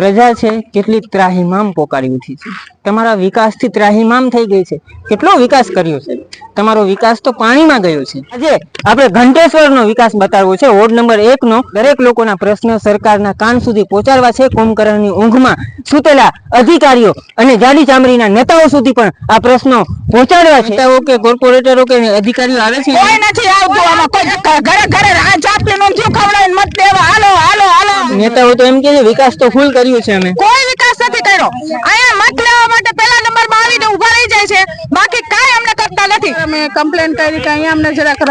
પ્રજા છે કેટલી ત્રાહિમામ પોકારી ઉઠી છે. તમારા વિકાસથી ત્રાહિમામ થઈ ગઈ છે. કેટલો વિકાસ કર્યો છે? તમારો વિકાસ તો પાણીમાં ગયો છે. આજે આપણે ઘંટેશ્વરનો વિકાસ બતાવવો છે. વોર્ડ નંબર એક નો દરેક લોકોના પ્રશ્ન સરકારના કાન સુધી પહોંચાડવા છે. કુંભકરણની ઊંઘમાં સૂતેલા અધિકારીઓ અને જાડી ચામડીના નેતાઓ સુધી પણ આ પ્રશ્નો પહોંચાડવા છે. નેતાઓ કે કોર્પોરેટરો કે અધિકારીઓ આવે છે? કોઈ નથી આવતું આમાં. કોઈ ઘરે ઘરે આ ચાપલી નું ખવડાવીને મત દેવા. હાલો હાલો હાલો. નેતાઓ તો એમ કે છે વિકાસ તો ફૂલ કર્યું છે અમે. કોઈ વિકાસ નથી કર્યો. અહીંયા મત લેવા માટે પહેલા નંબરમાં આવીને ઊભા રહી જાય છે. બાકી કાંઈ અમને કરતા નથી. અમે કમ્પ્લેન કરી કે અહીંયા અમને જરાક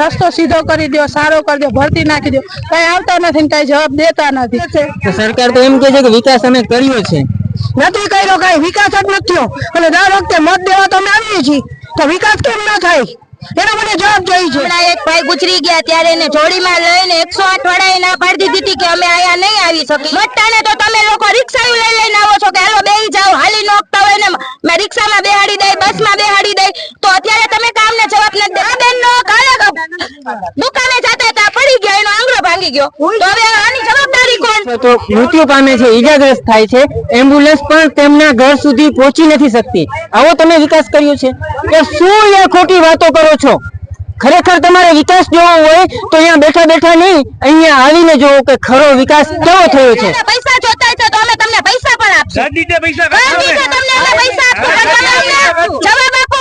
રસ્તો સીધો કરી દો સારો કરી દો ભરતી નાખી દો કઈ આવતા નથી ને કઈ જવાબ દેતા નથી. સરકાર તો એમ કહે છે કે વિકાસ અમે કર્યો છે. નથી કર્યો કઈ વિકાસ જ નથી થયો. અને દર વખતે મત દેવા તો અમે આવીએ છીએ. તો વિકાસ કેમ ના થાય? એના માટે જવાબ જોઈએ છે. હમણાં એક ભાઈ ગુજરી ગયા ત્યારે એને જોડીમાં લઈને એકસો આઠ વાળાએ ના પાડી દીધી હતી કે અમે આયા નહીં આવી શકી મટ્ટાને તો તમે લોકો રિક્ષા લઈ લઈને આવો છો કે હાલો બેહી જાઓ હાલી નોકતા હોય ને મે રિક્ષામાં બેહાડી દઈ બસમાં બેહાડી દઈ તો અત્યારે તમે કામને જવાબ નથી દેતા. કાલે દુકાને જતા હતા પડી ગયા એનો આંગળો ભાંગી ગયો. તો હવે આની જવાબદારી કોણ? તો મૃત્યુ પામે છે ઈજાગ્રસ્ત થાય છે. એમ્બ્યુલન્સ પણ તેમના ઘર સુધી પહોંચી નથી શકતી. આવો તમે વિકાસ કર્યો છે. કે શું એ ખોટી વાતો કરો છો? ખરેખર તમારે વિકાસ જોવો હોય તો અહીંયા બેઠા બેઠા નહીં અહીંયા આવીને જોવો કે ખરો વિકાસ કેવો થયો છે. પૈસા જોતા છે તો અમે તમને પૈસા પણ આપશું. પૈસા તમને આપશું જવાબ આપો.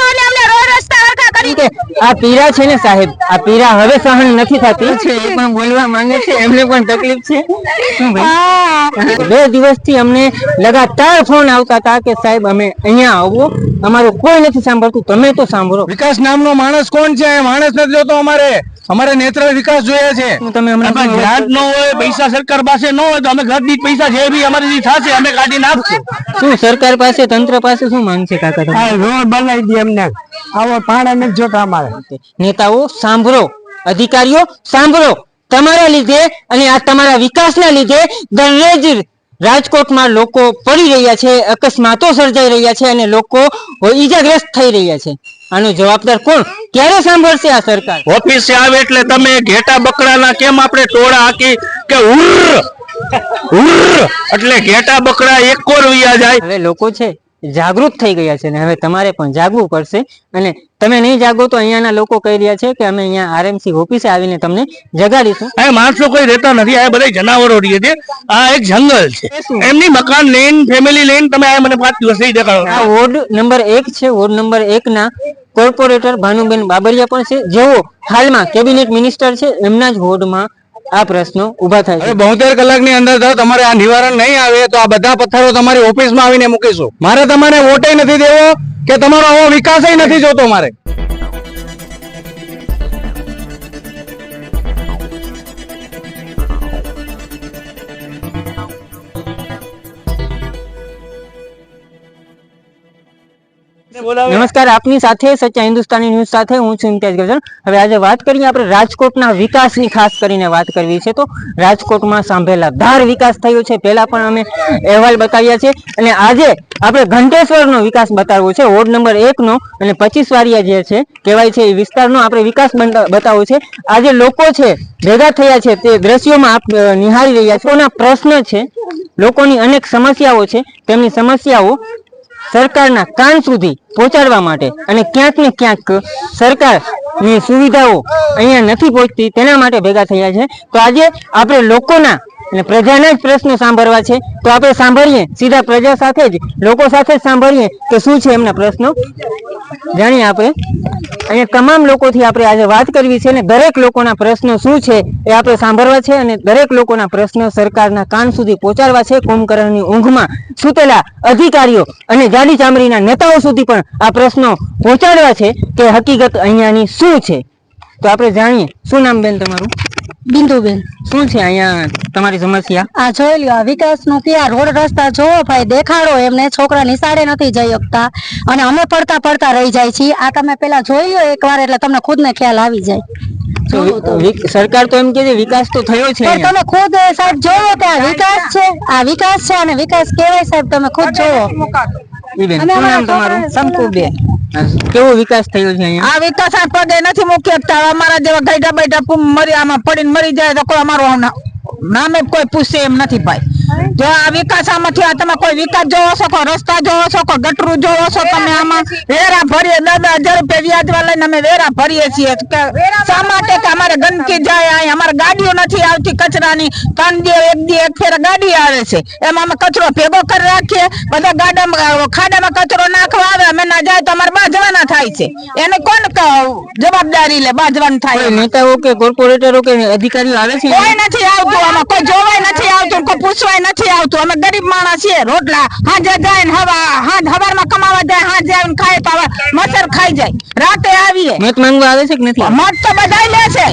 કે આ પીરા છે ને સાહેબ આ પીરા હવે સહન નથી થતી. છે? એ પણ બોલવા માંગે છે એમને પણ તકલીફ છે? શું ભાઈ? બે દિવસથી અમને લગાતાર ફોન આવતા હતા કે સાહેબ અમે અહીંયા આવો. અમારું કોઈ નથી સાંભળતું. તમે તો સાંભળો. વિકાસ નામનો માણસ કોણ છે? માણસ નથી જોતો અમારે. અમારે નેત્ર વિકાસ જોઈએ છે. તમે હમણાં અમે ગ્રાન્ટ ન હોય પૈસા સરકાર પાસે ન હોય તો અમે ઘર દીઠ પૈસા જે બી અમારી થશે અમે કાઢી નાખશું. શું સરકાર પાસે તંત્ર પાસે શું માંગ છે કાકા રોડ બનાવી દે અમને. આવો પાણા નથી જોતા અમારે. નેતાઓ સાંભળો. અધિકારીઓ સાંભળો. તમારા લીધે અને આ તમારા વિકાસના લીધે દરરોજ રાજકોટમાં લોકો પડી રહ્યા છે અકસ્માતો સર્જાઈ રહ્યા છે અને લોકો ઈજાગ્રસ્ત થઈ રહ્યા છે. આનો જવાબદાર કોણ? ક્યારે સાંભળશે આ સરકાર? ઓફિસે આવે એટલે તમે ઘેટા બકડાના કેમ આપણે ટોળા હાકી કે ઉર ઉર એટલે ઘેટા બકડા એક કોર વિયા જાય. હવે લોકો છે જાગૃત થઈ ગયા છે હવે તમારે પણ જાગવું પડશે. અને તમે નહીં જાગો તો અહીંયાના લોકો કહી રહ્યા છે કે અમે અહીંયા આરએમસી ઓફિસે આવીને તમને જગાડીશું. આ માણસો કોઈ રહેતા નથી આ બધા જનાવરો રહે છે. આ એક જંગલ છે. એમની મકાન લઈને ફેમિલી લઈને તમે આ મને પાંચ દિવસ દેખાડો. આ વોર્ડ નંબર એક છે વોર્ડ નંબર એક ના કોર્પોરેટર ભાનુબેન બાબરિયા પણ છે. જેઓ હાલમાં કેબિનેટ મિનિસ્ટર છે એમના જ વોર્ડમાં આ પ્રશ્નો ઊભા થાય છે. બોતેર કલાકની અંદર તમારે આ નિવારણ નહીં આવે તો આ બધા પથ્થરો તમારી ઓફિસમાં આવીને મૂકીશું. મારે તમારે વોટે નથી દેવો કે તમારો આવો વિકાસ નથી જોતો મારે. નમસ્કાર, આપની સાથે સચ્ચા હિન્દુસ્તાની ન્યૂઝ સાથે હું છું ઇમ્તિયાજ ગજલ હવે આજે વાત કરીએ આપણે રાજકોટના વિકાસની, ખાસ કરીને વાત કરવી છે તો રાજકોટમાં સાંભળેલા ધાર વિકાસ થયો છે. પહેલા પણ અમે અહેવાલ બતાવ્યા છે અને આજે આપણે ઘંટેશ્વરનો વિકાસ બતાવવો છે. વોર્ડ નંબર એક નો અને પચીસ વારિયા જે છે, કહેવાય છે એ વિસ્તારનો આપણે વિકાસ બતા- બતાવવો છે. આજે લોકો છે, ભેગા થયા છે, તે દ્રશ્યોમાં આપ નિહાળી રહ્યા છો. પ્રશ્ન છે? લોકોની અનેક સમસ્યાઓ છે. તેમની સમસ્યાઓ સરકારના કાન સુધી પહોંચાડવા માટે અને ક્યાંક ને ક્યાંક સરકારની સુવિધાઓ અહીંયા નથી પહોંચતી તેના માટે ભેગા થયા છે. તો આજે આપણે લોકોના અને પ્રજાના જ પ્રશ્નો સાંભળવા છે. તો આપણે સાંભળીએ. સીધા પ્રજા સાથે જ, લોકો સાથે જ સાંભળીએ કે શું છે એમના પ્રશ્નો. જાણીએ આપણે. અહીંયા તમામ લોકોથી આપણે આજે વાત કરવી છે અને દરેક લોકોના પ્રશ્નો શું છે એ આપણે સાંભળવા છે અને દરેક લોકોના પ્રશ્નો સરકારના કાન સુધી પહોંચાડવા છે. કુંભકર્ણની ઊંઘમાં સૂતેલા અધિકારીઓ અને જાડી ચામડીના નેતાઓ સુધી પણ આ પ્રશ્નો પહોંચાડવા છે કે હકીકત અહીંયાની શું છે. તો આપણે જાણીએ શું નામ બેન તમારું? બિંદુબેન. શું છે અહીંયા તમારી સમસ્યા? આ જોઈ લ્યો આ વિકાસનું ત્યાં રોડ રસ્તા જોવો ભાઈ દેખાડો એમને છોકરા નિશાળે નથી જઈ શકતા. અને અમે પડતા પડતા રહી જાય છીએ. આ તમે પેલા જોઈ લ્યો એકવાર એટલે તમને ખુદ ને ખ્યાલ આવી જાય. તો સરકાર તો એમ કે વિકાસ તો થયો છે પણ તમે ખુદ સાહેબ જોવો કે આ વિકાસ છે? આ વિકાસ છે અને વિકાસ કેવાય સાહેબ તમે ખુદ જોવો. બેન, શું નામ તમારું? શંકુબેન કેવો વિકાસ થયો છે અહીંયા? આ વિકાસ આ પગે નથી મુખ્ય અમારા જેવા બૈઠા પૂમ મરી આમાં પડીને મરી જાય તો કોઈ અમારું નામે કોઈ પૂછે એમ નથી ભાઈ. જો આ વિકાસ આમાંથી આ તમે કોઈ વિકાસ જોવો છો કોઈ રસ્તા જોવો છો કોઈ ગટરું જોવો છો તમે આમાં? વેરા ભરીએ દસ હજાર રૂપિયા વ્યાજવા લઈને અમે વેરા ભરીએ છીએ. શા માટે કે અમારે ગંદકી જાય અહીં? અમારે ગાડીઓ નથી આવતી કચરાની. ત્રણ દિવસ એક દી એક ફેર ગાડી આવે છે. એમાં અમે કચરો ભેગો કરી રાખીએ. બધા ગાડામાં ખાડામાં કચરો નાખવા આવે અમે ના જાય તો અમારે બાજવાના થાય છે. એને કોણ જવાબદારી લે બાજવાનું થાય નેતાઓ કે કોર્પોરેટરો કે અધિકારીઓ આવે છે? કોઈ નથી આવતું આમાં કોઈ જોવાય નથી આવતું કોઈ પૂછવાય નથી આવતું. અમે ગરીબ માણસ છીએ. રોટલા હાજે જાય ને હવા હાજ હવારમાં કમાવા જાય હાજે આવીને ખાય પાવા મચર ખાઈ જાય. રાતે આવીએ. મત માંગવા આવે છે કે નથી મત તો બધાય લે છે.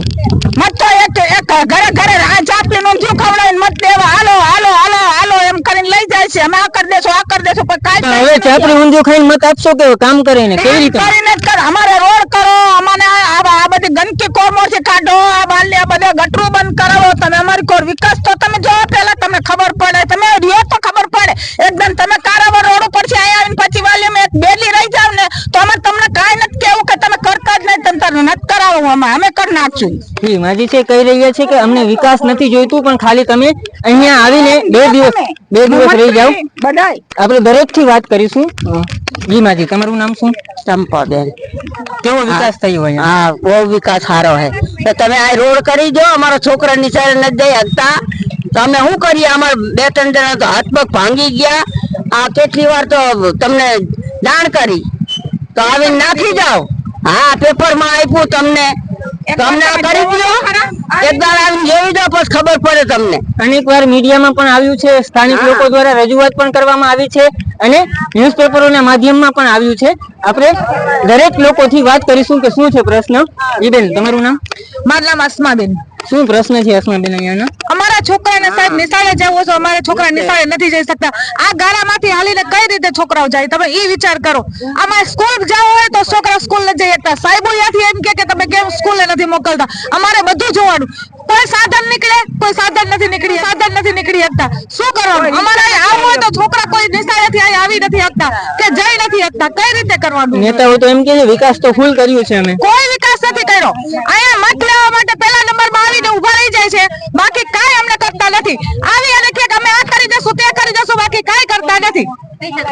મત તો એક એક ઘરે ઘરે આ ચાપલી ઊંધિયું ખવડાવીને મત દેવા. હાલો હાલો હાલો હાલો એમ કરીને લઈ જાય છે. અમે આ કરી દેશું આ કરી દેશું પણ કાઈ પણ હવે ચાપડી ઊંધિયું ખાઈને મત આપશો કે કામ કરીને? કેવી રીતે? કરીને કર. અમારે રોડ કરો અમને આ બધી ગંદકી કોમોથી કાઢો આ બાલી બધા ગટરું બંધ કરાવો. તમે અમારી કોર વિકાસ તો તમે જો પેલા તમને ખબર પડે. તમે રહ્યો તો ખબર પડે. એકદમ તમે કારાવા રોડ ઉપર છે અહીંયા આવીને પછી વાલી એક બેલી રહી જાવ ને તો અમે તમને કાંઈ નથી કેવું કે તમે કરતા જ નહીં તમે તારે નથી કરાવો અમે અમે કરી નાખશું. જી માજી છે કહી રહ્યા છે કે અમને વિકાસ નથી જોઈતું પણ ખાલી તમે અહીંયા આવીને બે દિવસ બે દિવસ રહી જાવ બધાય. આપણે દરેકથી વાત કરીશું. જી માજી તમારું નામ શું? ચંપાબેન. કેવો વિકાસ થયો અહીંયા? હા બહુ વિકાસ સારો હે તો તમે આ રોડ કરી દો અમારા છોકરા નિશાળે નથી જઈ શકતા તો અમે શું કરીએ? અમારા બે ત્રણ જણા તો હાથ પગ ભાંગી ગયા. આ કેટલી વાર તો તમને જાણ કરી. તો આવીને નાખી જાઓ. હા પેપરમાં આપ્યું તમને. તમને કરી દો. એક દાડ આવીને જોઈ દો પછી ખબર પડે તમને. અનેક વાર મીડિયામાં પણ આવ્યું છે સ્થાનિક લોકો દ્વારા રજૂઆત પણ કરવામાં આવી છે અને ન્યૂઝપેપરોના માધ્યમમાં પણ આવ્યું છે. આપણે દરેક લોકોથી વાત કરીશું કે શું છે પ્રશ્ન? ઈ બેન તમારું નામ? મારું નામ અસ્માબેન શું પ્રશ્ન છે અસમાબેન અહીંયાનો અમારા છોકરાને સાહેબ નિશાળે જવો છો અમારા છોકરા નિશાળે નથી જઈ શકતા. આ ગાળામાંથી હાલીને કઈ રીતે છોકરાઓ જાય? તમે એ વિચાર કરો. અમારે સ્કૂલ જવું હોય તો છોકરા સ્કૂલ નથી જઈ શકતા. સાહેબો ત્યાંથી એમ કે કે તમે કેમ સ્કૂલે નથી મોકલતા? અમારે બધું જોવાનું. કોઈ સાધન નીકળે? કોઈ સાધન નથી નીકળી સાધન નથી નીકળી શકતા. શું કરવાનું? અમારે અહીં આવવું હોય તો છોકરા કોઈ નિશાળેથી અહીં આવી નથી શકતા કે જઈ નથી શકતા. કઈ રીતે કરવાનું? નેતાઓ તો એમ કે વિકાસ તો ફૂલ કર્યું છે અમે. કોઈ વિકાસ નથી કર્યો. અહીંયા મત લેવા માટે પહેલા જાય છે. બાકી કાંઈ અમને કરતા નથી. આવી અને કે અમે આ કરી દેશું તે કરી દેશું બાકી કાંઈ કરતા નથી.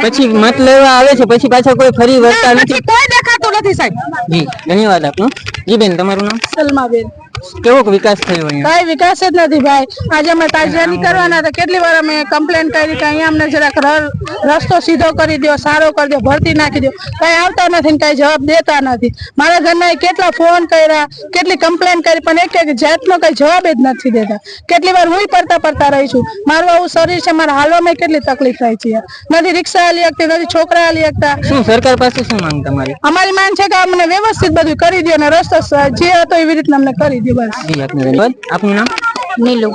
પછી મત લેવા આવે છે પછી પાછા કોઈ ફરી વર્તા નથી. કોઈ દેખાતું નથી સાહેબ. જી ધન્યવાદ આપનો. જી બેન તમારું નામ? સલમાબેન. કેવો વિકાસ થયો અહીંયા? કઈ વિકાસ જ નથી ભાઈ. આજે અમે તાજિયાની કરવાના હતા. કેટલી વાર અમે કમ્પ્લેન કરી કે અહીંયા અમને જરાક રસ્તો સીધો કરી દો સારો કરી દો ભરતી નાખી દો કઈ આવતા નથી ને કઈ જવાબ દેતા નથી. મારા ઘરના કેટલા ફોન કર્યા કેટલી કમ્પ્લેન કરી પણ એક એક જાતનો કઈ જવાબ જ નથી દેતા. કેટલી વાર હું પડતા પડતા રહી છું. મારું આવું શરીર છે મારા હાલોમાં કેટલી તકલીફ થાય છે. નથી રિક્ષા હાલી શકતી નથી છોકરા હાલી શકતા શું સરકાર પાસે શું માંગ તમારી? અમારી માંગ છે કે અમને વ્યવસ્થિત બધું કરી દો અને રસ્તો જે હતો એવી રીતના અમને કરી દો આપનો ધન્યવાદ આપનું નામ નીલુ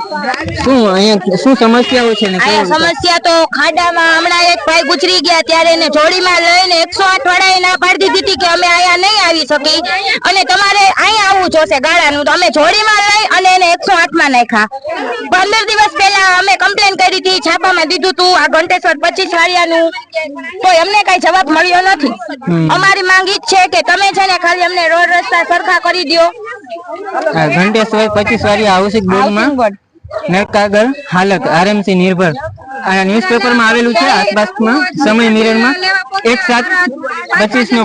શું અહીંયા શું સમસ્યાઓ છે ને અહીંયા સમસ્યા તો ખાડામાં હમણાં એક ભાઈ ગુજરી ગયા ત્યારે એને જોડીમાં લઈને એકસો આઠ વાળાએ ના પાડી દીધી હતી કે અમે અહીંયા નહીં આવી શકી અને તમારે અહીંયા આવવું જોશે ગાળાનું. તો અમે જોડીમાં લઈ અને એને એકસો આઠ નાખ્યા. પંદર દિવસ પહેલા અમે કમ્પ્લેન કરી હતી છાપામાં દીધું હતું આ ઘંટેશ્વર પચીસ વાળિયાનું. તો એમને કઈ જવાબ મળ્યો નથી. અમારી માંગ ઈ છે કે તમે છે ને ખાલી અમને રોડ રસ્તા સરખા કરી દો ઘંટેશ્વર પચીસ વાળી હાઉસિંગ બોર્ડમાં નરકાગર હાલક આરએમસી નિર્ભર. આ ન્યૂઝપેપરમાં આવેલું છે આસપાસમાં સમય મિરરમાં. એક સાત પચીસ નો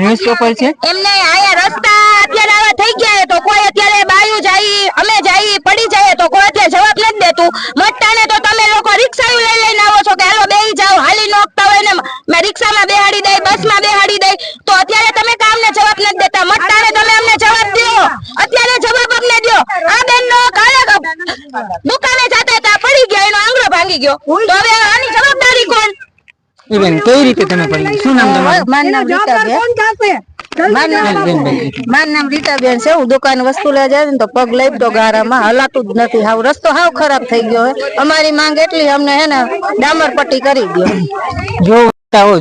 ન્યૂઝપેપર છે. એમને આયા રસ્તા અત્યારે આવા થઈ ગયા તો કોઈ અત્યારે બાયું જાય અમે જાય પડી જાય તો કોઈ અત્યારે જવાબ નથી દેતું મટ્ટાને તો તમે લોકો રિક્ષા લઈ લઈને આવો છો કે હાલો બેહી જાઓ હાલી નોખતા હોય ને મેં રિક્ષામાં બેહાડી દઈ બસમાં બેહાડી દઈ તો અત્યારે તમે કામને જવાબ નથી દેતા મટ્ટાને તમે અમને જવાબ દો અત્યારે જવાબ અમને દો આ બેન નો કાલે દુકાને જતા હતા પડી ગયા એનો આંગળો ભાંગી ગયો તો હવે આની જવાબદારી કોણ એ બેન કઈ રીતે તમે પડી? શું નામ તમારું? મારું નામ રીતાબેન. મારું નામ બેન, બેન. મારું નામ રીતાબેન છે. હું દુકાન વસ્તુ લેવા જાય ને તો પગ લઈ તો ગારામાં. હલાતું જ નથી. હાવ રસ્તો હાવ ખરાબ થઈ ગયો હે અમારી માંગ એટલી અમને હે ને ડામર પટ્ટી કરી દો. જો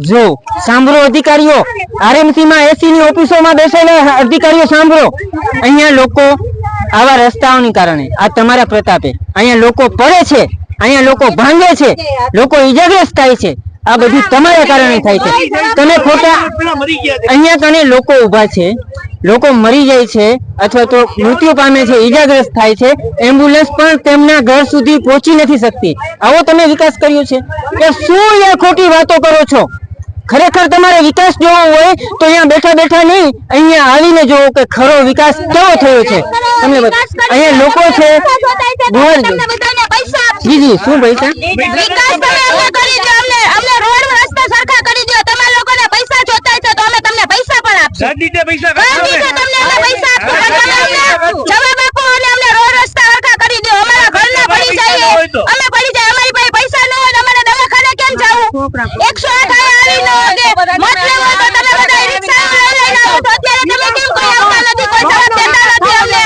જો સાંભળો અધિકારીઓ. આરએમસી માં એસી ની ઓફિસોમાં બેસેલા અધિકારીઓ સાંભળો. અહીંયા લોકો આવા રસ્તાઓની કારણે આ તમારા પ્રતાપે અહીંયા લોકો પડે છે અહીંયા લોકો ભાંગે છે લોકો ઈજાગ્રસ્ત થાય છે. આ બધું તમારા કારણે થાય છે. તમે ખોટા અહીંયા કને લોકો ઊભા છે. લોકો મરી જાય છે અથવા તો મૃત્યુ પામે છે ઈજાગ્રસ્ત થાય છે. એમ્બ્યુલન્સ પણ તેમના ઘર સુધી પહોંચી નથી શકતી. આવો તમે વિકાસ કર્યો છે. કે શું અહીંયા ખોટી વાતો કરો છો? ખરેખર તમારે વિકાસ જોવો હોય તો અહીંયા બેઠા બેઠા નહીં અહીંયા આવીને જોવો કે ખરો વિકાસ કેવો થયો છે. તમને અહીંયા લોકો છે. જી જી શું પૈસા વિકાસ તમે અમને કરી દો અમને અમને રોડ રસ્તા સરખા કરી દો તમારા લોકોને પૈસા જોતા છે તો અમે તમને ગાંધીને પૈસા છે તમને અમે પૈસા જવાબ આપો. અને અમને રોડ રસ્તા હરખા કરી દો. અમારા ઘરના પડી જાય અમે પડી જાય અમારી પાસે પૈસા ન હોય તો અમારે દવાખાને કેમ જવું? એકસો આઠ આયા આવી ન હોય મત લેવો તો તમે બધા રિક્ષા લઈને આવો. છો અત્યારે તમે કેમ કોઈ આવતા નથી કોઈ જવાબ દેતા નથી અમને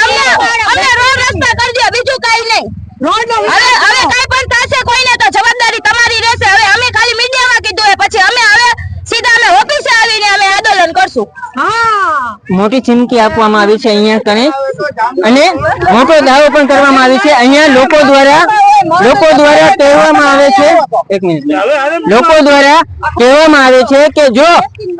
અમને અમને રોડ રસ્તા કરી દો બીજું કાઈ નહીં હવે હવે કાઈ પણ થશે કોઈને તો જવાબદારી તમારી રહેશે હવે અમે ખાલી મીડિયામાં કીધું હોય પછી અમે હવે સીધા અમે ઓફિસે આવીને અમે આંદોલન કરશું મોટી ચીમકી આપવામાં આવી છે અહીંયા કને અને મોટો દાવો પણ કરવામાં આવે છે. અહીંયા લોકો દ્વારા લોકો દ્વારા કહેવામાં આવે છે, એક મિનિટ. લોકો દ્વારા કહેવામાં આવે છે કે જો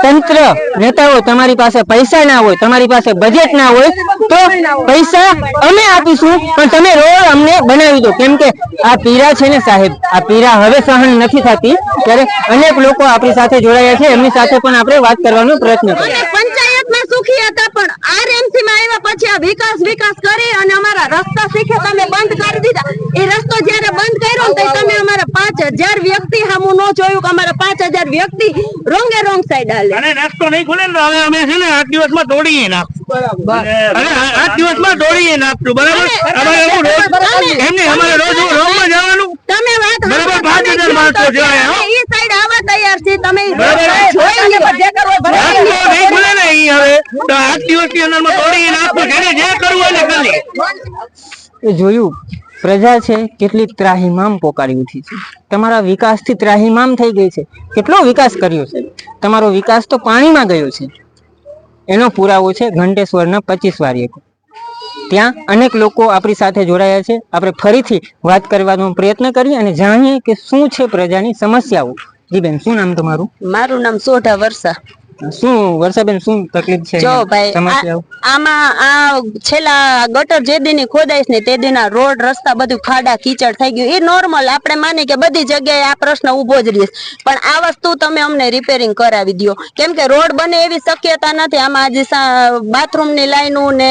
તંત્ર નેતાઓ તમારી પાસે પૈસા ના હોય, તમારી પાસે બજેટ ના હોય, તો પૈસા અમે આપીશું, પણ તમે રોડ અમને બનાવી દો. કેમ કે આ પીરા છે ને સાહેબ, આ પીરા હવે સહન નથી થતી. ત્યારે અનેક લોકો આપણી સાથે જોડાયા છે. એમની સાથે પણ આપણે વાત કરવાનો પ્રયત્ન કરીએ. અમે સુખી હતા પણ આરએમસી માં આવ્યા પછી આ વિકાસ વિકાસ કરી અને અમારા રસ્તા શીખે તમે બંધ કરી દીધા. એ રસ્તો જ્યારે બંધ કર્યો ને તમે અમારા પાંચ હજાર વ્યક્તિ સામું ન જોયું કે અમારા પાંચ હજાર વ્યક્તિ રોંગે રોંગ સાઈડ હાલે. અને રસ્તો નહીં ખુલે ને હવે અમે છે ને આઠ દિવસમાં દોડીએ નાખશું. અને આ- આઠ દિવસમાં દોડીએ નાખશું બરાબર? અમારે એવું રોજ એમને અમારે રોજ રોજમાં જવાનું. તમે વાત બરાબર, પાંચ હજાર માણસો છે આવવા તૈયાર છે તમે જોઈને બધે કરવો નાસ્તો નહીં ખુલે ને ઈ હવે. આઠ દિવસની અંદરમાં દોડીએ નાખશું ઘરે જે કરવું હોય ને કરી એ જોયું પ્રજા છે કેટલી ત્રાહીમામ પોકારી ઉઠી છે. તમારા વિકાસથી ત્રાહીમામ થઈ ગઈ છે. કેટલો વિકાસ કર્યો છે? તમારો વિકાસ તો પાણીમાં ગયો છે. એનો પુરાવો છે ઘંટેશ્વરના પચીસ વાર્યકો. ત્યાં અનેક લોકો આપણી સાથે જોડાયા છે. આપણે ફરીથી વાત કરવાનો પ્રયત્ન કરીએ અને જાણીએ કે શું છે પ્રજાની સમસ્યાઓ. જી બેન શું નામ તમારું? મારું નામ સોઢા વર્ષા. શું વર્ષાબેન શું તકલીફ છે જો ભાઈ આમાં આ છેલ્લા ગટર જે દિન ખોદાઈશ ને તે દીના રોડ રસ્તા બધું ખાડા કીચડ થઈ ગયું. એ નોર્મલ આપણે માની કે બધી જગ્યાએ આ પ્રશ્ન ઊભો જ રહીશ પણ આ વસ્તુ તમે અમને રિપેરિંગ કરાવી દો કેમ કે રોડ બને એવી શક્યતા નથી. આમાં આજે બાથરૂમની લાઈનો ને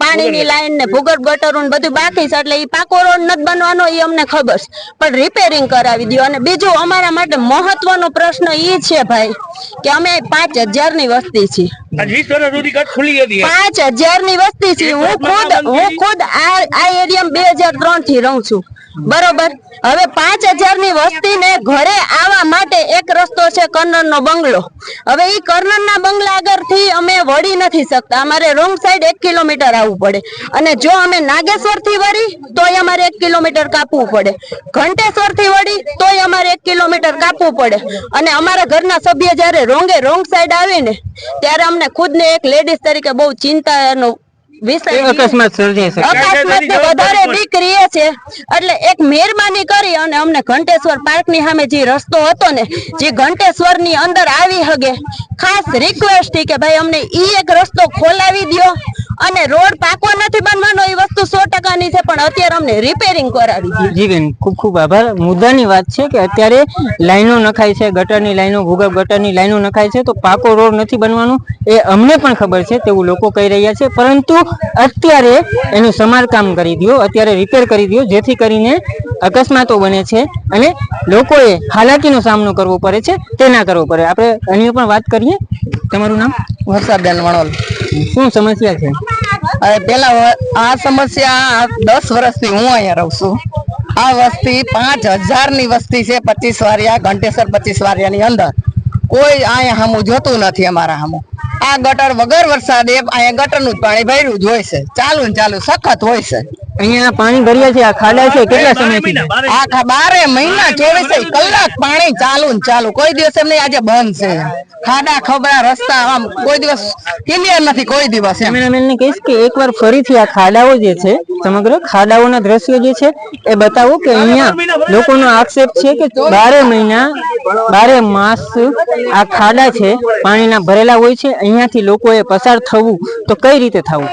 પાણીની લાઈન ને ભૂગર્ભ ગટરો ને બધું બાકી છે. એટલે એ પાકો રોડ નથી બનવાનો એ અમને ખબર છે. પણ રિપેરિંગ કરાવી દો અને બીજું અમારા માટે મહત્વનો પ્રશ્ન એ છે ભાઈ કે અમે પાંચ હજારની વસ્તી છે. વીસ વર્ષ સુધી કચ્છ ખુલી હતી. પાંચ હજારની વસ્તી છે. હું ખુદ હું ખુદ આ આ બે હજાર ત્રણથી રહું છું. બરોબર? હવે પાંચ હજારની વસ્તી ને ઘરે આવવા માટે એક રસ્તો છે કર્નર નો બંગલો. હવે એ કર્નર ના બંગલા આગળથી અમે વળી નથી શકતા. અમારે રોંગ સાઈડ એક કિલોમીટર આવવું પડે. અને જો અમે નાગેશ્વરથી વળી તોય અમારે એક કિલોમીટર કાપવું પડે. ઘંટેશ્વરથી વળી તોય અમારે એક કિલોમીટર કાપવું પડે. અને અમારા ઘરના સભ્ય જ્યારે રોંગે રોંગ સાઈડ આવે ને ત્યારે અમને ખુદ ને એક લેડીઝ તરીકે બહુ ચિંતાનો અકસ્માત ને વધારે બીક રહે છે. એટલે એક મહેરબાની કરી અને અમને ઘંટેશ્વર પાર્કની સામે જે રસ્તો હતો ને જે ઘંટેશ્વરની અંદર આવી હગે ખાસ રિક્વેસ્ટ કે ભાઈ અમને ઈ એક રસ્તો ખોલાવી દ્યો. અને રોડ પાકો નથી બનવાનો એ વસ્તુ સો ટકાની છે પણ અત્યારે અમને રિપેરિંગ કરાવી છે. જી બેન ખૂબ ખૂબ આભાર. મુદ્દાની વાત છે કે અત્યારે લાઈનો નખાય છે ગટરની લાઈનો ભૂગર્ભ ગટરની લાઈનો નખાય છે તો પાકો રોડ નથી બનવાનો એ અમને પણ ખબર છે તેવું લોકો કહી રહ્યા છે. પરંતુ અત્યારે એનું સમારકામ કરી દો અત્યારે રિપેર કરી દો જેથી કરીને અકસ્માતો બને છે અને લોકોએ હાલાકીનો સામનો કરવો પડે છે તે ના કરવો પડે. આપણે અન્ય પણ વાત કરીએ. તમારું નામ? વર્ષાબેન વણોલ. શું સમસ્યા છે? પેલા આ સમસ્યા દસ વર્ષથી હું અહીંયા રહું છું. આ વસ્તી પાંચ હજારની વસ્તી છે પચીસ વારિયા, ઘંટેસર પચીસ વારિયા ની અંદર. કોઈ અહીંયા સામું જોતું નથી અમારા હામુ. આ ગટર વગર વરસાદે અહીંયા ગટરનું જ પાણી ભર્યું જ હોય છે. ચાલુ ને ચાલુ સખત હોય છે. અહીંયા પાણી ભર્યા છે આ ખાડા છે કેટલા સમયથી? છે? બારે આખા બારે મહિના ચોવીસ કલાક પાણી ચાલુ ને ચાલુ. કોઈ દિવસ એમને આજે બંધ છે. ખાડા ખબરા રસ્તા આમ કોઈ દિવસ ક્લિયર નથી કોઈ દિવસ એમ. કેમેરામેન ને કહીશ કે એકવાર ફરીથી આ ખાડાઓ જે છે સમગ્ર ખાડાઓના દ્રશ્યો જે છે એ બતાવો કે અહીંયા લોકોનો આક્ષેપ છે કે બારે મહિના બારે માસ આ ખાડા છે પાણીના ભરેલા હોય છે અહીંયાથી લોકોએ પસાર થવું તો કઈ રીતે થવું?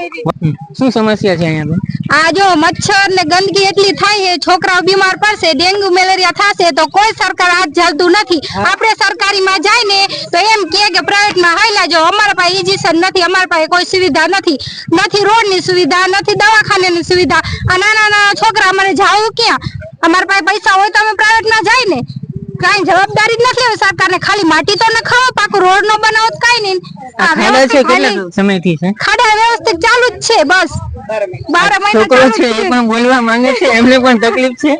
શું સમસ્યા છે અહીંયા? આ જો મચ્છર ને ગંદકી એટલી થાય છે છોકરાઓ બીમાર પડશે ડેન્ગ્યુ મેલેરિયા થશે તો કોઈ સરકાર હાથ ઝાલતું નથી. આપણે સરકારીમાં જાય ને તો એમ કે કે પ્રાઇવેટમાં હાઈ લાજો અમારા પાસે ઇજેક્શન નથી અમારા પાસે કોઈ સુવિધા નથી. નથી રોડની સુવિધા નથી દવાખાનાની સુવિધા. આ નાના નાના છોકરા અમારે જાવું ક્યાં? અમારા પાસે પૈસા હોય તો અમે પ્રાઇવેટમાં જાય ને. કાંઈ જવાબદારી જ નથી લેવી સરકારને. ખાલી માટી તો ન ખાવો પાકું રોડ નો બનાવો કઈ નહીં. ખાડા છે કેટલા સમયથી છે? ખાડા વ્યવસ્થિત ચાલુ જ છે બસ. છોકરો છે એ પણ બોલવા માંગે છે એમને પણ તકલીફ છે.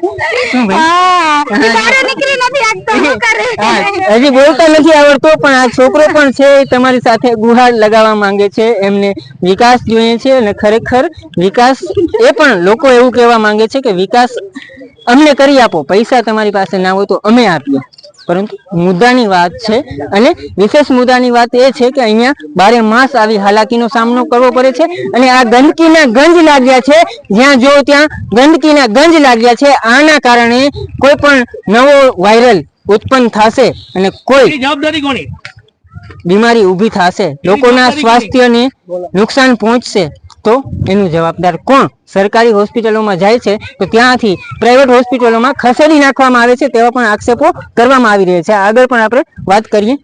હજી બોલતા નથી આવડતો પણ આ છોકરો પણ છે તમારી સાથે ગુહાર લગાવવા માંગે છે એમને વિકાસ જોઈએ છે અને ખરેખર વિકાસ એ પણ લોકો એવું કહેવા માંગે છે કે વિકાસ અમને કરી આપો. પૈસા તમારી પાસે ના હોય તો અમે આપીએ. પરંતુ મુદ્દાની વાત છે અને વિશેષ મુદ્દાની વાત એ છે કે અહીંયા બારે માસ આવી હાલાકીનો સામનો કરવો પડે છે અને આ ગંદકીના ગંજ લાગ્યા છે. જ્યાં જો ત્યાં ગંદકીના ગંજ લાગ્યા છે. આના કારણે કોઈ પણ નવો વાયરલ ઉત્પન્ન થશે અને કોઈ જવાબદારી કોની? બીમારી ઊભી થશે. લોકોના સ્વાસ્થ્યને નુકસાન પહોંચશે. તો એનું જવાબદાર કોણ? સરકારી હોસ્પિટલોમાં જાય છે તો ત્યાંથી પ્રાઇવેટ હોસ્પિટલોમાં ખસેડી નાખવામાં આવે છે તેવા પણ આક્ષેપો કરવામાં આવી રહ્યા છે. આગળ પણ આપણે વાત કરીએ.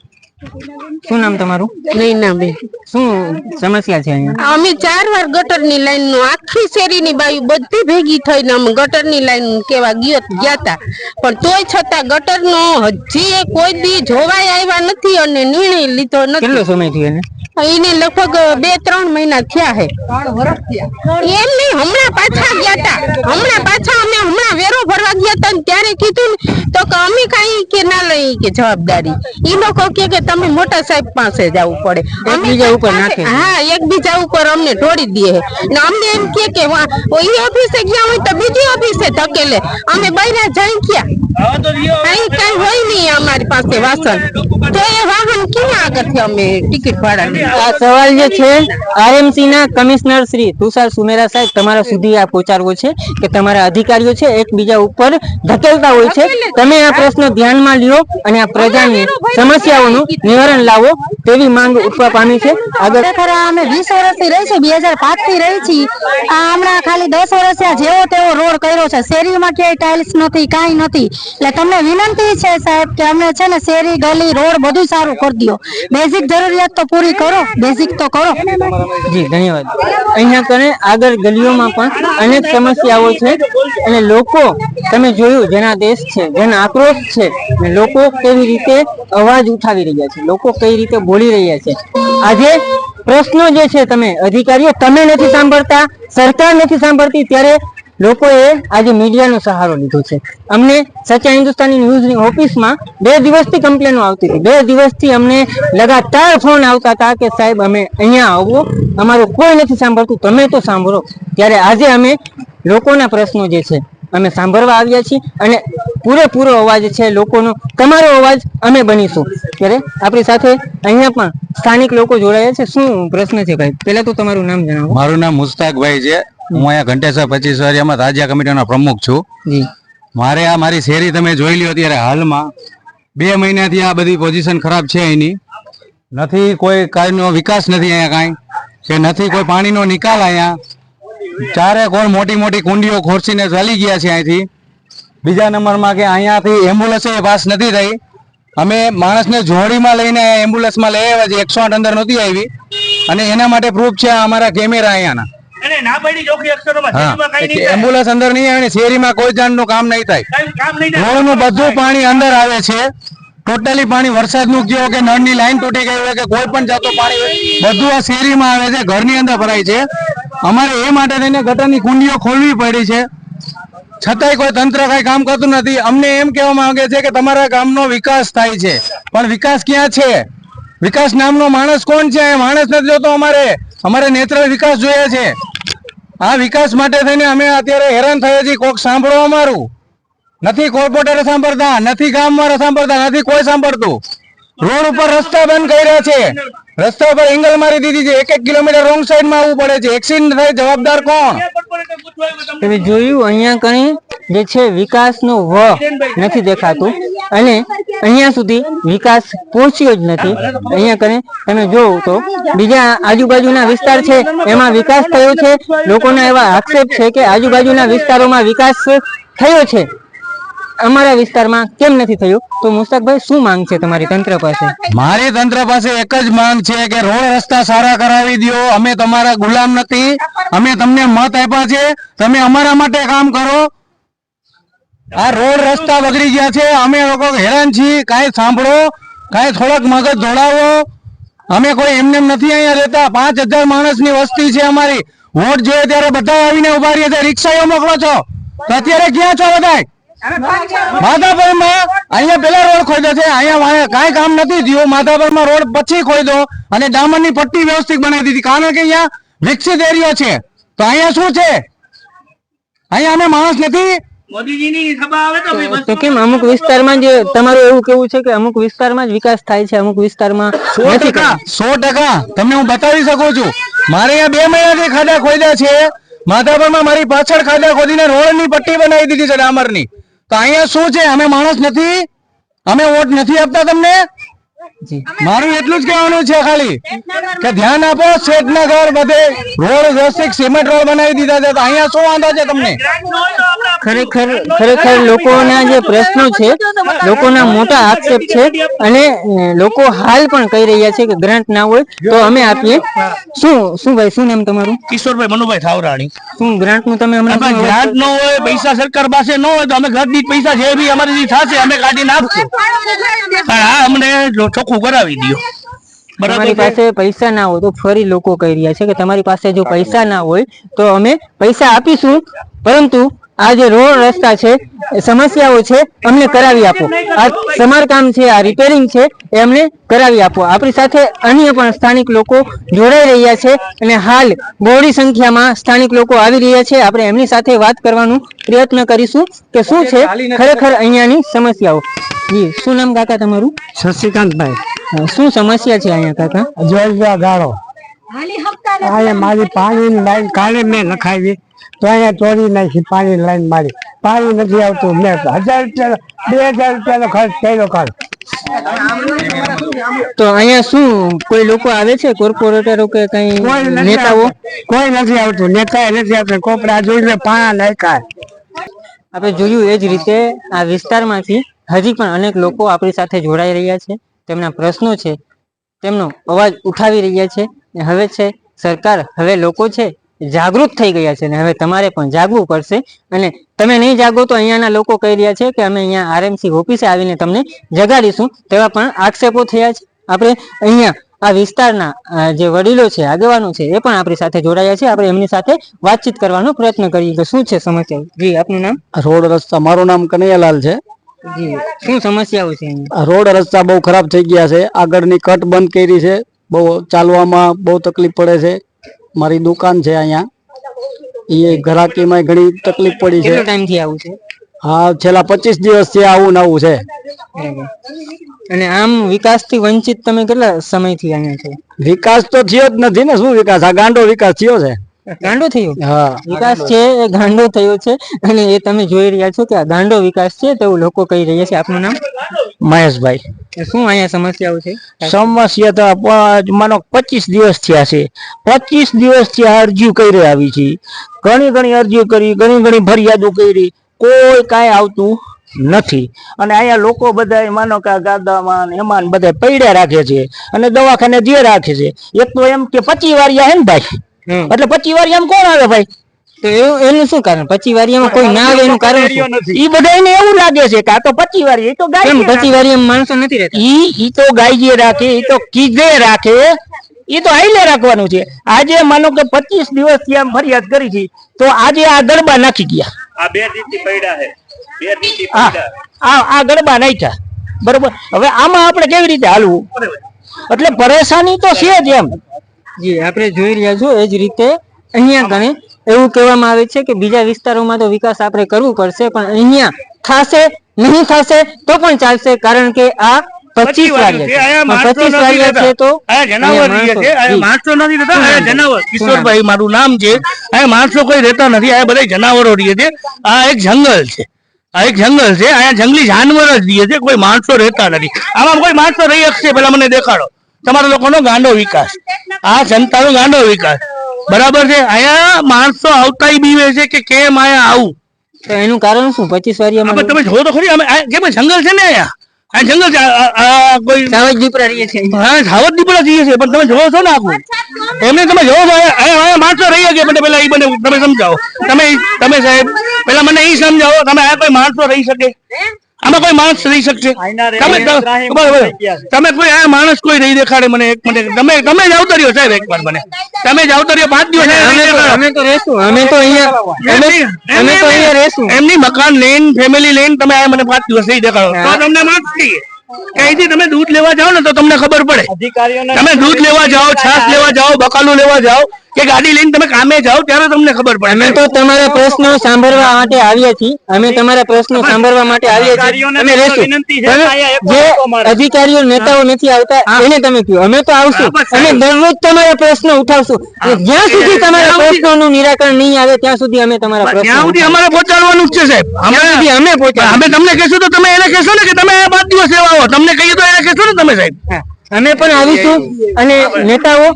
શું નામ તમારું? નહીં ના બેન. શું સમસ્યા છે અહીંયા? અમે ચાર વાર ગટરની લાઈનનું આખી શેરીની બાજુ બધી ભેગી થઈને અમે ગટરની લાઈન કેવા ગયો ગયા હતા પણ તોય છતાં ગટર નો હજી કોઈ દી જોવાય આવ્યા નથી અને નિર્ણય લીધો નથી. કેટલો સમય થયો એને? એને લગભગ બે ત્રણ મહિના થયા હે. એમ નહીં હમણાં પાછા ગયા તા. હમણાં પાછા અમે હમણાં વેરો ભરવા ગયા તા ને ત્યારે કીધું ને તો કે અમે કઈ કે ના લઈ કે જવાબદારી. એ લોકો કે તમે મોટા સાહેબ પાસે જવું પડે. એકબીજા ઉપર નાખે. હા એકબીજા ઉપર અમને ઢોળી દે ને અમને એમ કે કે ઈ ઓફિસે ગયા હોય તો બીજી ઓફિસે ધકેલે. અમે બૈરા જઈ ગયા. કઈ હોય નહીં અમારી પાસે વાસણ. તો એ વાહન ક્યાં આગળથી અમે ટિકિટ ભાડા આ સવાલ જે છે આરએમસી ના કમિશનર શ્રી તુષાર સુમેરા સાહેબ તમારા સુધી આ પહોંચાડવો છે કે તમારા અધિકારીઓ છે એકબીજા ઉપર ધકેલતા હોય છે. તમે આ પ્રશ્ન ધ્યાનમાં લ્યો અને આ પ્રજાની સમસ્યાઓનું નિવારણ લાવો તેવી માંગ ઉઠવા પામી છે. આગળ અમે વીસ વર્ષથી રહી છે બે હજાર પાંચથી રહી છીએ. આ હમણાં ખાલી દસ વર્ષ જેવો તેવો રોડ કર્યો છે. શેરીમાં ક્યાંય ટાઇલ્સ નથી કાંઈ નથી. એટલે તમને વિનંતી છે સાહેબ કે અમને છે ને શેરી, ગલી, રોડ બધું સારું કરી દો. બેઝિક જરૂરિયાત તો પૂરી કરો બેઝિક તો કરો. જી, ધન્યવાદ. અહીંયા કને આગળ ગલીઓમાં પણ અનેક સમસ્યાઓ છે અને લોકો તમે જોયું જેના દેશ છે, જેના આક્રોશ છે, ને લોકો કેવી રીતે અવાજ ઉઠાવી રહ્યા છે, લોકો કઈ રીતે બોલી રહ્યા છે. આજે પ્રશ્નો જે છે તમે અધિકારીઓ, તમે નથી સાંભળતા, સરકાર નથી સાંભળતી, ત્યારે લોકોએ આજે મીડિયાનો સહારો લીધો છે. અમને સચ્ચા હિન્દુસ્તાની ન્યૂઝની ઓફિસમાં બે દિવસથી કમ્પ્લેનો આવતી હતી. બે દિવસથી અમને લગાતાર ફોન આવતા હતા કે સાહેબ, અમે અહીંયા આવો. અમારું કોઈ નથી સાંભળતું. તમે તો સાંભળો. ત્યારે આજે અમે લોકોના પ્રશ્નો જે છે, અમે સાંભળવા આવ્યા છીએ અને પૂરેપૂરો અવાજ છે લોકોનો. તમારો અવાજ અમે બનીશું. ત્યારે આપણી સાથે અહીંયા પણ સ્થાનિક લોકો જોડાયા છે. શું પ્રશ્ન છે ભાઈ? પહેલા તો તમારું નામ જણાવો. મારું નામ મુસ્તાકભાઈ છે. હું અહીંયા ઘંટેશ્વર પચીસ વારિયામાં તાજિયા કમિટીનો પ્રમુખ છું. મારે આ મારી શેરી તમે જોઈ લ્યો અત્યારે હાલમાં. બે મહિનાથી આ બધી પોઝિશન ખરાબ છે એની. નથી કોઈ કાંઈનો વિકાસ નથી અહીંયા કાંઈ. કે નથી કોઈ પાણીનો નિકાલ અહીંયા. ચારે કોણ મોટી મોટી કુંડીઓ ખોરસીને ચાલી ગયા છે અહીંથી. બીજા નંબરમાં કે અહીંયાથી એમ્બ્યુલન્સ પાસ નથી થઈ. અમે માણસને જોડીમાં લઈને એમ્બ્યુલન્સમાં લઈ આવ્યા છે એકસો આઠ અંદર નહોતી આવી. અને એના માટે પ્રૂફ છે અમારા કેમેરા અહીંયાના. એને ના પડી જોખી અક્ષરોમાં શેરીમાં કાંઈ નહીં એમ્બ્યુલન્સ અંદર નહીં આવે ને શેરીમાં કોઈ જાણનું કામ નહીં થાય. કામ નહીં થાય. રોડનું બધું પાણી અંદર આવે છે. ટોટલી પાણી વરસાદનું કયો કે નળની લાઈન તૂટી ગઈ હોય કે કોઈ પણ જાતો પાણી બધું આ શેરીમાં આવે છે ઘરની અંદર ભરાય છે. અમારે એ માટે થઈને ગટરની કુંડીઓ ખોલવી પડી છે. છતાંય કોઈ તંત્ર કઈ કામ કરતું નથી. અમને એમ કહેવા માંગે છે કે તમારા ગામનો વિકાસ થાય છે. પણ વિકાસ ક્યાં છે? વિકાસ નામનો માણસ કોણ છે? માણસ નથી જોતો અમારે. અમારે નેત્ર વિકાસ જોઈએ છે. આ વિકાસ માટે થઈને અમે અત્યારે હેરાન થયા છીએ. કોક સાંભળો અમારું નથી કોર્પોરેટર સાંભળતા, નથી ગામ વાળા સાંભળતા, નથી કોઈ સાંભળતું. રોડ ઉપર રસ્તા બંધ કર્યા છે. રસ્તા ઉપર એંગલ મારી દીધી છે. એક એક કિલોમીટર રોંગ સાઈડમાં આવવું પડે છે. એક્સિડન્ટ થાય, જવાબદાર કોણ? તમે જોયું, અહીંયા કઈ જે છે, વિકાસનો વ નથી દેખાતું. અને અહીંયા સુધી વિકાસ પહોંચ્યો જ નથી. અહીંયા કને તમે જોવો તો બીજા આજુબાજુના વિસ્તાર છે, એમાં વિકાસ થયો છે. લોકોના એવા આક્ષેપ છે કે આજુબાજુના વિસ્તારોમાં વિકાસ થયો છે. અમારા વિસ્તારમાં કેમ નથી થયું? તો મુસ્તાકભાઈ, શું માંગ છે તમારી તંત્ર પાસે? મારી તંત્ર પાસે એક જ માંગ છે કે રોડ રસ્તા સારા કરાવી દ્યો અમે તમારા ગુલામ નથી. અમે તમને મત આપ્યા છે. તમે અમારા માટે કામ કરો. આ રોડ રસ્તા બગડી ગયા છે. અમે લોકો હેરાન છીએ. કાંઈ સાંભળો, કાંઈ થોડોક મગજ દોડાવો. અમે કોઈ એમને એમ નથી અહીંયા રહેતા. પાંચ હજાર માણસની વસ્તી છે અમારી. વોટ જોઈએ ત્યારે બધા આવીને ઊભા રહીએ રિક્ષાઓ મોકલો છો. તો અત્યારે ક્યાં છો બધા માધાપરમાં અહીંયા પેલા રોડ ખોદ્યો છે. અહીંયા કાંઈ કામ નથી થયું. માધાપરમાં રોડ પછી ખોઈ દો અને ડામરની પટ્ટી વ્યવસ્થિત બનાવી દીધી. કારણ કે અહીંયા વિકસિત એરિયો છે. તો અહીંયા શું છે? અહીંયા અમે માણસ નથી. મોદીજીની સભા આવે તો તો કેમ? અમુક વિસ્તારમાં જે તમારું એવું કેવું છે કે અમુક વિસ્તારમાં જ વિકાસ થાય છે અમુક વિસ્તારમાં સો ટકા સો ટકા. તમને હું બતાવી શકું છું. મારે અહીંયા બે મહિનાથી ખાડા ખોદ્યા છે. માધાપરમાં મારી પાછળ ખાડા ખોદીને રોડની પટ્ટી બનાવી દીધી છે ડામરની. તો અહીંયા શું છે? અમે માણસ નથી? અમે વોટ નથી આપતા તમને. મારું એટલું જ કહેવાનું છે ખાલી કે ધ્યાન આપો શેઠના ઘર બધે રોડ વ્યવસ્થિત સિમેન્ટ રોડ બનાવી દીધા છે. તો અહીંયા શું વાંધો છે તમને? ખરેખર ખરેખર લોકોના જે પ્રશ્નો છે લોકોના મોટા આક્ષેપ છે અને લોકો હાલ પણ કહી રહ્યા છે કે ગ્રાન્ટ ના હોય. તો અમે આપીએ. શું શું ભાઈ શું નામ તમારું? કિશોરભાઈ મનુભાઈ થાવરાણી. શું ગ્રાન્ટનું તમે હમણાં ગ્રાન્ટ ન હોય પૈસા સરકાર પાસે ન હોય તો અમે ઘર દીઠ પૈસા જે બી અમારી થશે અમે કાઢીને આપશું. પણ આ અમને જો ચોખ્ખું કરાવી દો તમારી પાસે પૈસા ના હોય તો ફરી લોકો કહી રહ્યા છે કે તમારી પાસે જો પૈસા ના હોય તો અમે પૈસા આપીશું. પરંતુ આ જે રોડ રસ્તા છે સમસ્યાઓ છે અમને કરાવી આપો. આ સમારકામ છે આ રિપેરિંગ છે એ અમને કરાવી આપો. આપણી સાથે અન્ય પણ સ્થાનિક લોકો જોડાઈ રહ્યા છે અને હાલ બહોળી સંખ્યામાં સ્થાનિક લોકો આવી રહ્યા છે. આપણે એમની સાથે વાત કરવાનું પ્રયત્ન કરીશું કે શું છે ખરેખર અહીંયાની સમસ્યાઓ. જી શું નામ કાકા તમારું? શશિકાંતભાઈ. શું સમસ્યા છે અહીંયા કાકા? જોઈવા ગાળો. અહીંયા મારી પાણીની લાઈન કાલે મેં નખાવી. તો અહીંયા ચોરી નાખી પાણીની લાઈન મારી. પાણી નથી આવતું. મેં હજાર રૂપિયા બે હજાર રૂપિયાનો ખર્ચ કર્યો કાલ. તો અહીંયા શું કોઈ લોકો આવે છે કોર્પોરેટરો કે કઈ નેતાઓ? કોઈ નથી આવતું. નેતા નથી આવતું. કોપડા જોઈને પાણા નાખ્યા. આપણે જોયું એ જ રીતે આ વિસ્તારમાંથી હજી પણ અનેક લોકો આપણી સાથે જોડાઈ રહ્યા છે. તેમના પ્રશ્નો છે. તેમનો અવાજ ઉઠાવી રહ્યા છે. હવે છે, સરકાર હવે લોકો છે, જાગૃત થઈ ગયા છે ને હવે તમારે પણ જાગવું પડશે. અને તમે નહીં જાગો તો અહીંયાના લોકો કહી રહ્યા છે કે અમે અહીંયા આરએમસી ઓફિસે આવીને તમને જગાડીશું. તેવા પણ આક્ષેપો થયા છે. આપણે અહીંયા આ વિસ્તારના જે વડીલો છે, આગેવાનો છે, એ પણ આપણી સાથે જોડાયા છે. આપણે એમની સાથે વાતચીત કરવાનો પ્રયત્ન કરીએ કે શું છે સમસ્યા? જી, આપનું નામ? રોડ રસ્તા, મારું નામ કનૈયાલાલ છે. શું સમસ્યાઓ છે રોડ રસ્તા બહુ ખરાબ થઈ ગયા છે. આગળની કટ બંધ કરી છે. બહુ ચાલવામાં બહુ તકલીફ પડે છે. મારી દુકાન છે અહીંયા. એ ઘરાકીમાં ઘણી તકલીફ પડી છે. ટાઈમથી આવું છે? હા છેલ્લા પચીસ દિવસથી આવું નવું છે. અને આમ વિકાસથી વંચિત તમે કેટલા સમયથી અહીંયા છો? વિકાસ તો થયો જ નથી ને. શું વિકાસ? આ ગાંડો વિકાસ થયો છે. ગાંડો થયો? હા વિકાસ છે એ ગાંડો થયો છે અને એ તમે જોઈ રહ્યા છો કે આ ગાંડો વિકાસ છે તેવું લોકો કહી રહ્યા છે. આપનું નામ? મહેશભાઈ. શું અહીંયા સમસ્યાઓ છે? સમસ્યા તો માનો પચીસ દિવસ થયા છે. પચીસ દિવસથી આ અરજીઓ કરી આવી છે. ઘણી ઘણી અરજીઓ કરી ઘણી ઘણી ફરિયાદો કરી. કોઈ કાંઈ આવતું નથી. અને અહીંયા લોકો બધા માનો કે ગાદામાં એમાં બધા પૈડ્યા રાખે છે. અને દવાખાને જે રાખે છે. એક તો એમ કે પચી વાર હે ને ભાઈ. એટલે પચી વારિયામાં કોણ આવે ભાઈ? તો એનું શું કારણ? પચી વારિયામાં કોઈ ના આવે એનું કારણ ઈ બધાને એવું લાગે છે કે આ તો પચી વારી એ તો ગાય. પચી વારિયામાં માણસો નથી રહેતા. ઈ ઈ તો ગાય રાખે ઈ તો કીધે રાખે. ઈ તો આઈલે રાખવાનું છે. આજે માનો કે પચીસ દિવસથી આમ ફરિયાદ કરી છે તો આજે આ ગરબા નાખી ગયા. આ બે દીથી પડ્યા છે. બે દીથી આ આ આ ગરબા નાખ્યા. બરોબર? હવે આમાં આપણે કેવી રીતે હાલવું? એટલે પરેશાની તો છે જ એમ. જી આપણે જોઈ રહ્યા છો એ જ રીતે અહીંયા ગણે એવું કહેવામાં આવે છે કે બીજા વિસ્તારોમાં તો વિકાસ આપણે કરવું પડશે પણ અહીંયા થશે નહીં થશે તો પણ ચાલશે કારણ કે આ પચીસ વાગ્યા છે. તો અહીંયા. માણસો નથી રહેતા જનાવર. કિશોરભાઈ મારું નામ છે. આયા માણસો કોઈ રહેતા નથી આયા બધા જનાવરો રહે છે આ એક જંગલ છે. આ એક જંગલ છે. આયા જંગલી જાનવર જ રહે છે કોઈ માણસો રહેતા નથી. આમાં કોઈ માણસો રહી શકશે પેલા મને દેખાડો. તમારા લોકોનો ગાંડો વિકાસ. આ જનતાનો ગાંડો વિકાસ. બરાબર છે? અહીંયા માણસો આવતા બીવે છે કે કેમ આયા આવું? તો એનું કારણ શું? પચીસ આપણે તમે જોવો તો ખરી અમે આ- કેમ જંગલ છે ને આયા આ જંગલ છે કોઈ સાવજ દીપડા રહીએ છે હા સાવધ દીપડા જઈએ છે પણ તમે જોવો છો ને આખું. એમને તમે જોવો છો અહીંયા- અહીંયા અહીંયા માણસો રહી ગયા મને પેલા એ મને તમે સમજાવો. તમે તમે સાહેબ પેલા મને એ સમજાવો તમે આ કોઈ માણસો રહી શકે? આમાં કોઈ માણસ રહી શકશે? તમે તમે- કોઈ આ માણસ કોઈ રહી દેખાડે મને એક મને તમે તમે જ આવતો રહ્યો સાહેબ એક વાર મને. તમે જ આવતો રહ્યો પાંચ દિવસ અમે તો દેખાડો. અમે તો રહેશું અમે તો અહીંયા અમે અમે તો અહીંયા રહેશું. એમની મકાન લઈને ફેમિલી લઈને તમે આ મને પાંચ દિવસ રહી દેખાડો. તો તમને માફ કહીએ કે અહીંથી તમે દૂધ લેવા જાઓ ને તો તમને ખબર પડે. તમે દૂધ લેવા જાઓ છાશ લેવા જાઓ બકાલું લેવા જાઓ. કે ગાડી લઈને તમે કામે જાઓ ત્યારે તમને ખબર પડે. અમે તો તમારા પ્રશ્નો સાંભળવા માટે આવ્યા છીએ. અમે તમારા પ્રશ્નો સાંભળવા માટે આવ્યા છીએ. અમે રહેશું. જે અધિકારીઓ નેતાઓ નથી આવતા એને તમે કહ્યું અમે તો આવશું. અમે દરરોજ તમારા પ્રશ્નો ઉઠાવશું. જ્યાં સુધી તમારા પ્રશ્નોનું નિરાકરણ નહીં આવે ત્યાં સુધી અમે તમારા પ્રશ્નો સુધી અમારે પહોંચાડવાનું છે સાહેબ. ત્યાં સુધી અમે પહોંચાડ અમે તમને કહેશું તો તમે એને કહેશો ને કે તમે આ પાંચ દિવસ લેવા આવો. તમને કહીએ તો એને કહેશો ને તમે સાહેબ. અમે પણ આવીશું અને નેતાઓ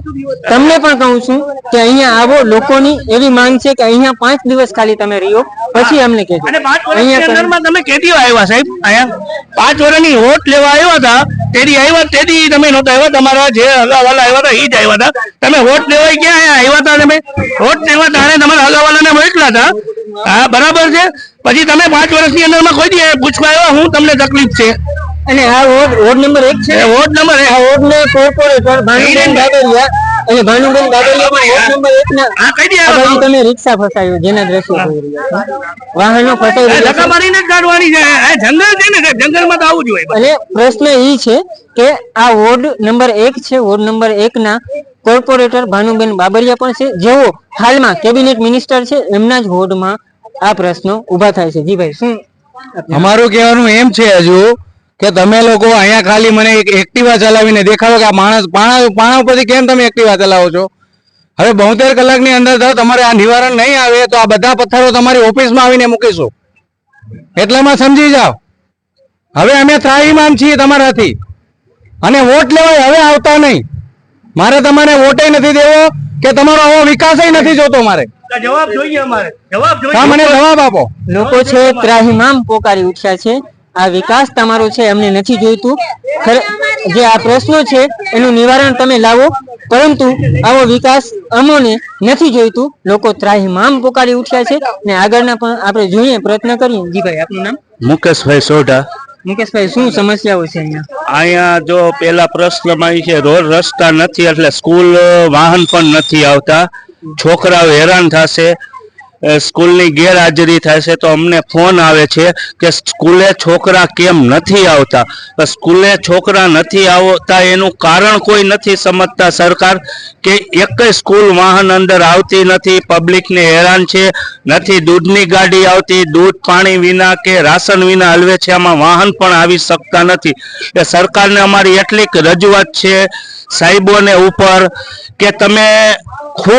તમને પણ કહું છું કે અહીંયા આવો લોકોની એવી માંગ છે કે અહીંયા પાંચ દિવસ ખાલી તમે રહ્યો પછી અમને કહેજો. અહીંયા તમે કેટલી આવ્યા સાહેબ અહીંયા પાંચ વર્ષની વોટ લેવા આવ્યા હતા તેદી આવ્યા તેદી તમે નહોતા આવ્યા તમારા જે હગાવાલા આવ્યા હતા એ જ આવ્યા હતા. તમે વોટ લેવાય ક્યાં આવ્યા હતા તમે? વોટ લેવા તાણે તમારા હલાવાલાને મોકલા હતા? હા બરાબર છે? પછી તમે પાંચ વર્ષની અંદરમાં કોઈ દી પૂછવા આવ્યા હું તમને તકલીફ છે. અને આ વોર્ડ વોર્ડ નંબર એક છે વોર્ડ નંબર આ વોર્ડ ને કોર્પોરેટર ભાનુબેન ગાગરિયા અને ભાનુબેન પણ વોર્ડ નંબર એક ના આ કહી દે આ તમે રિક્ષા ફસાયો જેના દ્રશ્યો જોઈ રહ્યા છો. વાહનો ફસાઈ રહ્યા ધક્કા મારીને કાઢવાની છે. આ જંગલ છે ને જંગલમાં તો આવું જ હોય. અને પ્રશ્ન એ છે કે આ વોર્ડ નંબર એક છે. વોર્ડ નંબર એક ના કોર્પોરેટર ભાનુબેન બાબરિયા પણ છે. જેઓ હાલમાં કેબિનેટ મિનિસ્ટર છે. એમના જ વોર્ડમાં આ પ્રશ્નો ઊભા થાય છે. જી ભાઈ શું અમારું કહેવાનું એમ છે હજુ કે તમે લોકો અહીંયા ખાલી મને એક એક્ટિવા ચલાવીને દેખાડો કે આ માણસ પાણા પાણા ઉપરથી કેમ તમે એક્ટિવા ચલાવો છો? હવે બોતેર કલાકની અંદર જો તમારે આ નિવારણ નહીં આવે તો આ બધા પથ્થરો તમારી ઓફિસમાં આવીને મૂકીશું. એટલામાં સમજી જાઓ. હવે અમે ત્રાહીમામ છીએ તમારાથી. અને વોટ લેવાય હવે આવતા નહીં. મારે તમારે વોટે નથી દેવો કે તમારો આવો વિકાસ નથી જોતો મારે. જવાબ જોઈએ અમારે. જવાબ હા મને જવાબ આપો. લોકો છે ત્રાહિમામ પોકારી ઉઠ્યા છે. આ વિકાસ તમારો છે એમને નથી જોઈતું. જે આ પ્રશ્નો છે એનું નિવારણ તમે લાવો. પરંતુ આવો વિકાસ અમોને નથી જોઈતું. લોકો ત્રાહિમામ પોકારી ઉઠ્યા છે ને આગળના પણ આપણે જોઈએ પ્રયત્ન કરીએ. જીભાઈ આપનું નામ? મુકેશભાઈ સોઢા. મુકેશભાઈ શું સમસ્યાઓ છે અહીંયા? અહીંયા જો પેલા પ્રશ્નમાં છે રોડ રસ્તા નથી એટલે સ્કૂલ વાહન પણ નથી આવતા. છોકરાઓ હેરાન થશે. સ્કૂલની ગેરહાજરી થશે તો અમને ફોન આવે છે કે સ્કૂલે છોકરા કેમ નથી આવતા? સ્કૂલે છોકરા નથી આવતા એનું કારણ કોઈ નથી સમજતા સરકાર કે એક સ્કૂલ વાહન અંદર આવતી નથી, પબ્લિકને હેરાન છે, નથી દૂધની ગાડી આવતી, દૂધ પાણી વિના કે રાશન વિના હલવે છે, આમાં વાહન પણ આવી શકતા નથી. એ સરકારને અમારી એટલી રજૂઆત છે સાહેબોને ઉપર કે તમે ખુદ